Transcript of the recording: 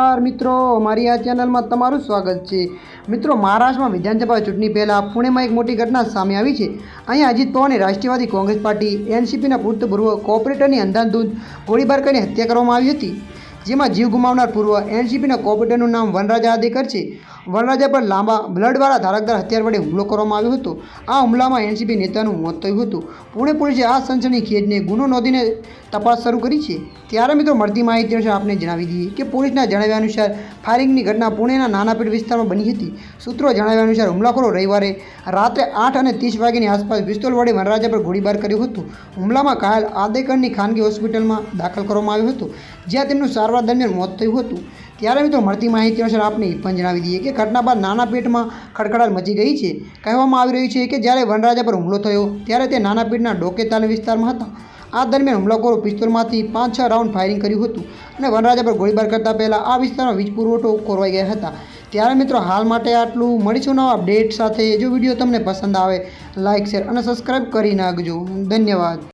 નમસ્કાર મિત્રો, અમારી આ ચેનલમાં તમારું સ્વાગત છે. મિત્રો, મહારાષ્ટ્રમાં વિધાનસભા ચૂંટણી પહેલાં પુણેમાં એક મોટી ઘટના સામે આવી છે. અહીંયા અજીત પવારને રાષ્ટ્રીયવાદી કોંગ્રેસ પાર્ટી, એનસીપીના ભૂતપૂર્વ કોઓપરેટરની અંધાધૂંધ ગોળીબાર કરીને હત્યા કરવામાં આવી હતી. જેમાં જીવ ગુમાવનાર પૂર્વ એનસીપીના કોર્પોરેટરનું નામ વનરાજા આદેકર છે. વનરાજા પર લાંબા બ્લડવાળા ધારકદાર હથિયાર વડે હુમલો કરવામાં આવ્યો હતો. આ હુમલામાં એનસીપી નેતાનું મોત થયું હતું. પુણે પોલીસે આ સનસની ખેજને ગુનો નોંધીને તપાસ શરૂ કરી છે. ત્યારે મિત્રો મળતી માહિતી અનુસાર આપને જણાવી દઈએ કે પોલીસના જણાવ્યા અનુસાર ફાયરિંગની ઘટના પુણેના નાનાપેટ વિસ્તારમાં બની હતી. સૂત્રો જણાવ્યા અનુસાર હુમલાખોરો રવિવારે રાત્રે આઠ અને ત્રીસ વાગ્યાની આસપાસ પિસ્તોલ વડે વનરાજા પર ગોળીબાર કર્યું હતું. હુમલામાં ઘાયલ આદેકરની ખાનગી હોસ્પિટલમાં દાખલ કરવામાં આવ્યો હતો. જ્યાં તેમનું સારવાર દરમિયાન મોત થયું હતું. ત્યારે મિત્રો મળતી માહિતી અનુસાર આપને એ પણ જણાવી દઈએ કે ઘટના બાદ નાના પેટમાં ખડખડાટ મચી ગઈ છે. કહેવામાં આવી રહ્યું છે કે જ્યારે વનરાજા પર હુમલો થયો, ત્યારે તે નાના પેટના ડોકેતાલ વિસ્તારમાં હતા. આ દરમિયાન હુમલાખોરો પિસ્તોલમાંથી પાંચ છ રાઉન્ડ ફાયરિંગ કર્યું હતું અને વનરાજા પર ગોળીબાર કરતા પહેલાં આ વિસ્તારમાં વીજ પુરવઠો ખોરવાઈ ગયા હતા. ત્યારે મિત્રો હાલ માટે આટલું. મળીશું નવા અપડેટ સાથે. જો વીડિયો તમને પસંદ આવે લાઇક શેર અને સબસ્ક્રાઈબ કરી નાખજો. ધન્યવાદ.